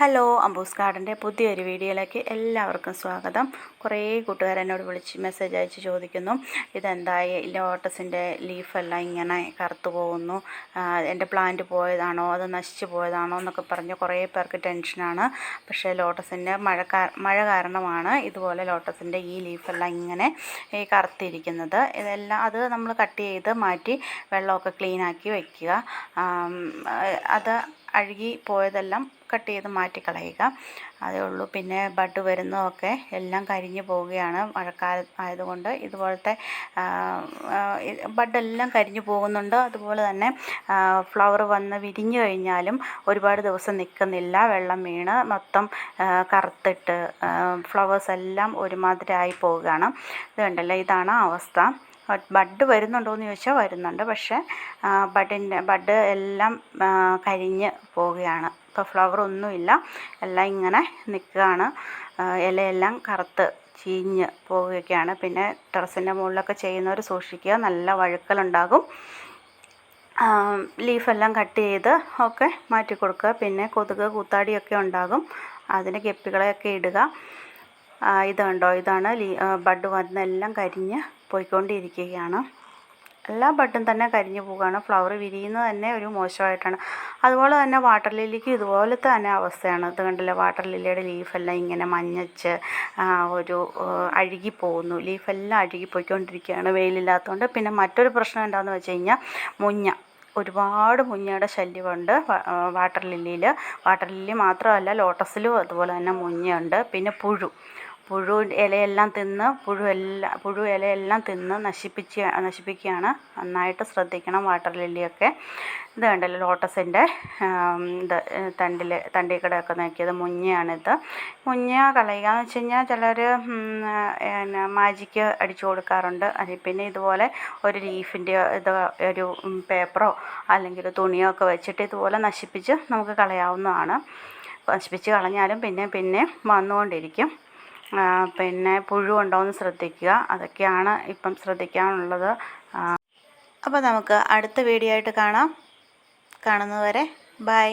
Hello അമ്പൂസ് ഗാർഡന്റെ പുതിയൊരു വീഡിയോയിലേക്ക് എല്ലാവർക്കും സ്വാഗതം. കുറേ കൂട്ടുകാർ എന്നോട് വിളിച്ച് മെസ്സേജ് അയച്ച് ചോദിക്കുന്നു ഇതെന്തായി? ലോട്ടസിന്റെ ലീഫെല്ലാം ഇങ്ങനെ കറുത്തു പോകുന്നു. എന്റെ പ്ലാന്റ് പോയതാണോ? അത് നശിച്ചു പോയതാണോ? എന്നൊക്കെ പറഞ്ഞ് കുറേ പേർക്ക് ടെൻഷനാണ്. പക്ഷേ ലോട്ടസിന്റെ മഴ മഴ കാരണമാണ് ഇതുപോലെ ലോട്ടസിന്റെ ഈ ലീഫെല്ലാം ഇങ്ങനെ ഈ കറുത്തിരിക്കുന്നത്. ഇതെല്ലാം അത് നമ്മൾ കട്ട് ചെയ്ത് മാറ്റി വെള്ളമൊക്കെ ക്ലീനാക്കി വയ്ക്കുക. അത് അഴുകി പോയതെല്ലാം കട്ട് ചെയ്ത് മാറ്റിക്കളയുക അതേ ഉള്ളൂ. പിന്നെ ബഡ് വരുന്നതൊക്കെ എല്ലാം കരിഞ്ഞു പോവുകയാണ്. മഴക്കാല ആയതുകൊണ്ട് ഇതുപോലത്തെ ബഡെല്ലാം കരിഞ്ഞു പോകുന്നുണ്ട്. അതുപോലെ തന്നെ ഫ്ലവർ വന്ന് വിരിഞ്ഞു കഴിഞ്ഞാലും ഒരുപാട് ദിവസം നിൽക്കുന്നില്ല. വെള്ളം വീണ് മൊത്തം കറുത്തിട്ട് ഫ്ലവേഴ്സ് എല്ലാം ഒരുമാതിരി ആയി പോവുകയാണ്. ഇത് ഇതാണ് അവസ്ഥ. ബഡ് വരുന്നുണ്ടോ എന്ന് ചോദിച്ചാൽ വരുന്നുണ്ട്. പക്ഷേ ബഡിന്റെ ബഡ് എല്ലാം കരിഞ്ഞ് പോവുകയാണ്. ഇപ്പോൾ ഫ്ലവർ ഒന്നുമില്ല. എല്ലാം ഇങ്ങനെ നിൽക്കുകയാണ്. ഇലയെല്ലാം കറുത്ത് ചീഞ്ഞ് പോവുകയൊക്കെയാണ്. പിന്നെ ടെറസിന്റെ മുകളിലൊക്കെ ചെയ്യുന്നവർ സൂക്ഷിക്കുക. നല്ല വഴുക്കലുണ്ടാകും. ലീഫെല്ലാം കട്ട് ചെയ്ത് ഒക്കെ മാറ്റി കൊടുക്കുക. പിന്നെ കൊതുക് കൂത്താടിയൊക്കെ ഉണ്ടാകും. അതിന് കെപ്പികളെയൊക്കെ ഇടുക. ഇത് കണ്ടോ? ഇതാണ് ബഡ് വന്നെല്ലാം കരിഞ്ഞ് പോയിക്കൊണ്ടിരിക്കുകയാണ്. എല്ലാ ബഡും തന്നെ കരിഞ്ഞു പോവുകയാണ്. ഫ്ലവർ വിരിയുന്നത് തന്നെ ഒരു മോശമായിട്ടാണ്. അതുപോലെ തന്നെ വാട്ടർ ലില്ലിക്ക് ഇതുപോലത്തെ തന്നെ അവസ്ഥയാണ്. ഇത് കണ്ടില്ല? വാട്ടർ ലില്ലിയുടെ ലീഫെല്ലാം ഇങ്ങനെ മഞ്ഞച്ച് ഒരു അഴുകി പോകുന്നു. ലീഫെല്ലാം അഴുകി പോയിക്കൊണ്ടിരിക്കുകയാണ് വെയിലില്ലാത്തതുകൊണ്ട്. പിന്നെ മറ്റൊരു പ്രശ്നം എന്താണെന്ന് വെച്ച് കഴിഞ്ഞാൽ മുഞ്ഞ. ഒരുപാട് മുഞ്ഞയുടെ ശല്യമുണ്ട് വാട്ടർ ലില്ലിയിൽ വാട്ടർ ലില്ലി മാത്രമല്ല ലോട്ടസിലും അതുപോലെ തന്നെ മുഞ്ഞയുണ്ട്. പിന്നെ പുഴു. പുഴു ഇലയെല്ലാം തിന്ന് പുഴു എല്ലാം പുഴു ഇലയെല്ലാം തിന്ന് നശിപ്പിച്ച് നശിപ്പിക്കുകയാണ്. നന്നായിട്ട് ശ്രദ്ധിക്കണം വാട്ടർ ലില്ലിയൊക്കെ. ഇത് കണ്ടല്ലോ ലോട്ടസിന്റെ ഇത് തണ്ടിൽ തണ്ടിൽ കൂടെയൊക്കെ നോക്കിയത് മുഞ്ഞയാണിത്. മുഞ്ഞ കളയുക എന്ന് വെച്ച് കഴിഞ്ഞാൽ ചിലർ പിന്നെ മാജിക്ക് അടിച്ചു കൊടുക്കാറുണ്ട്. പിന്നെ ഇതുപോലെ ഒരു ലീഫിന്റെ ഇത് ഒരു പേപ്പറോ അല്ലെങ്കിൽ തുണിയോ ഒക്കെ വെച്ചിട്ട് ഇതുപോലെ നശിപ്പിച്ച് നമുക്ക് കളയാവുന്നതാണ്. നശിപ്പിച്ച് കളഞ്ഞാലും പിന്നെ പിന്നെ വന്നുകൊണ്ടിരിക്കും. പിന്നെ പുഴു ഉണ്ടോയെന്ന് ശ്രദ്ധിക്കുക. അതൊക്കെയാണ് ഇപ്പം ശ്രദ്ധിക്കാനുള്ളത്. അപ്പോൾ നമുക്ക് അടുത്ത വീഡിയോ ആയിട്ട് കാണാം. കാണുന്നതുവരെ ബൈ.